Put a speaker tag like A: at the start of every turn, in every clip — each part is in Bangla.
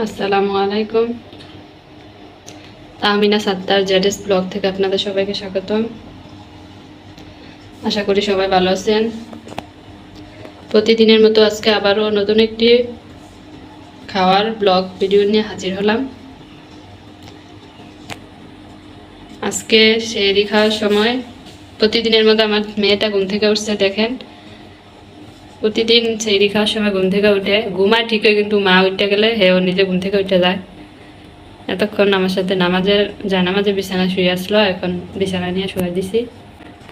A: আসসালামু আলাইকুম। আমিনা সাত্তার জেডেস ব্লগ থেকে আপনাদের সবাইকে স্বাগতম। আশা করি সবাই ভালো আছেন। প্রতিদিনের মতো আজকে আবারও নতুন একটি খাওয়ার ব্লগ ভিডিও নিয়ে হাজির হলাম। আজকে সেরি খাওয়ার সময় প্রতিদিনের মতো আমার মেয়েটা ঘুম থেকে উঠছে, দেখেন। প্রতিদিন সেরি খাওয়ার সময় ঘুম থেকে উঠে। ঘুমায় ঠিকই কিন্তু মা উঠতে গেলে হেও নিজে ঘুম থেকে উঠে যায়। এতক্ষণ আমার সাথে নামাজের যায় নামাজের বিছানা শুয়ে আসলো এখন বিছানা নিয়ে শুয়ে দিছি।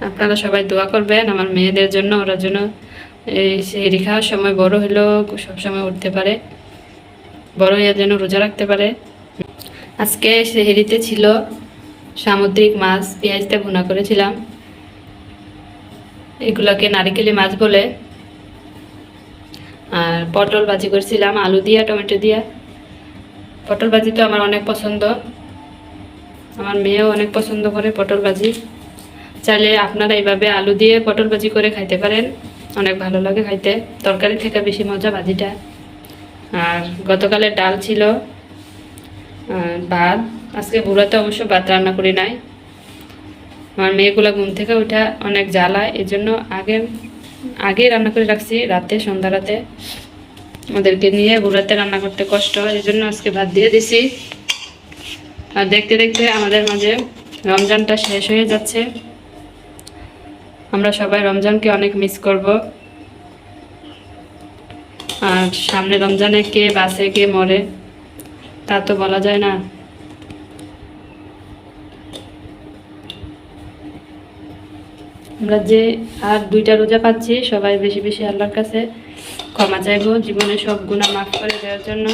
A: আপনারা সবাই দোয়া করবেন, আমার মেয়েদের জন্য, ওরা যেন এই সেরি খাওয়ার সময় বড় হলেও সবসময় উঠতে পারে, বড় হয়ে যেন রোজা রাখতে পারে। আজকে সেহেরিতে ছিল সামুদ্রিক মাছ, পেঁয়াজটা ভুনা করেছিলাম। এগুলোকে নারিকেলি মাছ বলে। আর পটল ভাজি করেছিলাম, আলু দিয়া, টমেটো দিয়া। পটল ভাজি তো আমার অনেক পছন্দ। আমার মেয়েও অনেক পছন্দ করে পটল ভাজি। চাইলে আপনারা এইভাবে আলু দিয়ে পটল ভাজি করে খাইতে পারেন। অনেক ভালো লাগে খাইতে। তরকারি থেকে বেশি মজা ভাজিটা। আর গতকালের ডাল ছিল ভাত। আজকে বুড়াতে অবশ্য ভাত রান্না করি নাই। আমার মেয়েগুলো ঘুম থেকে উঠা অনেক জ্বালায় এই জন্য আগে আগে রান্না করে রাখছি, রাতে, সন্ধ্যা রাতে। ওদেরকে নিয়ে বুড়াতে রান্না করতে কষ্ট হয় এই জন্য আজকে ভাত দিয়ে দিছি। আর দেখতে দেখতে আমাদের মাঝে রমজানটা শেষ হয়ে যাচ্ছে। আমরা সবাই রমজানকে অনেক মিস করব। আর সামনে রমজানে কে বাসে কে মরে, তা তো বলা যায় না। আমরা যে আর দুইটা রোজা পাচ্ছি, সবাই বেশি বেশি আল্লাহর কাছে ক্ষমা চাইব। জীবনে সব গুণা মাফ করে দেওয়ার জন্য।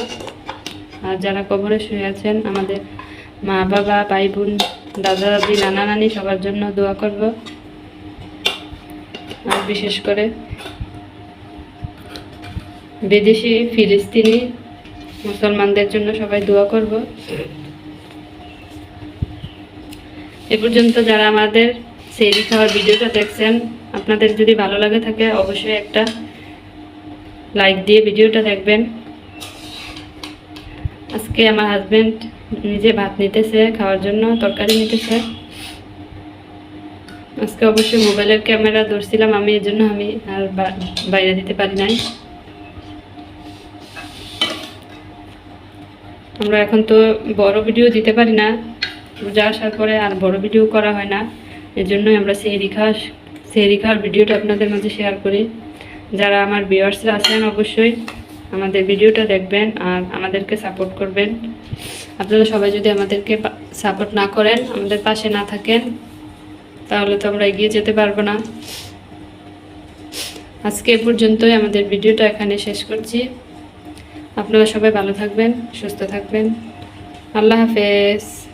A: আর যারা কবরে শুয়ে আছেন, আমাদের মা, বাবা, ভাই, বোন, দাদা, দাদি, নানা, নানি, সবার জন্য দোয়া করব। আর বিশেষ করে বিদেশি ফিলিস্তিনি মুসলমানদের জন্য সবাই দোয়া করব। এ পর্যন্ত যারা আমাদের সেরি খাওয়ার ভিডিওটা দেখছেন। আপনাদের যদি ভালো লাগে থাকে, অবশ্যই একটা লাইক দিয়ে ভিডিওটা দেখবেন। আজকে আমার হাজব্যান্ড নিজে ভাত নিতেছে, খাওয়ার জন্য তরকারি নিতেছে। আজকে অবশ্যই মোবাইলের ক্যামেরা ধরছিলাম, আমি এর জন্য আমি আর বাইরে দিতে পারি নাই। আমরা এখন তো বড় ভিডিও দিতে পারি না। পূজা আসার পরে আর বড় ভিডিও করা হয় না। এর জন্যই আমরা সেহরি খাওয়া সেহরি খাওয়ার ভিডিওটা আপনাদের মাঝে শেয়ার করি। যারা আমার ভিউয়ার্সরা আছেন, অবশ্যই আমাদের ভিডিওটা দেখবেন আর আমাদেরকে সাপোর্ট করবেন। আপনারা সবাই যদি আমাদেরকে সাপোর্ট না করেন, আমাদের পাশে না থাকেন, তাহলে তো আমরা এগিয়ে যেতে পারব না। আজকে এ পর্যন্তই আমাদের ভিডিওটা এখানে শেষ করছি। আপনারা সবাই ভালো থাকবেন, সুস্থ থাকবেন। আল্লাহ হাফেজ।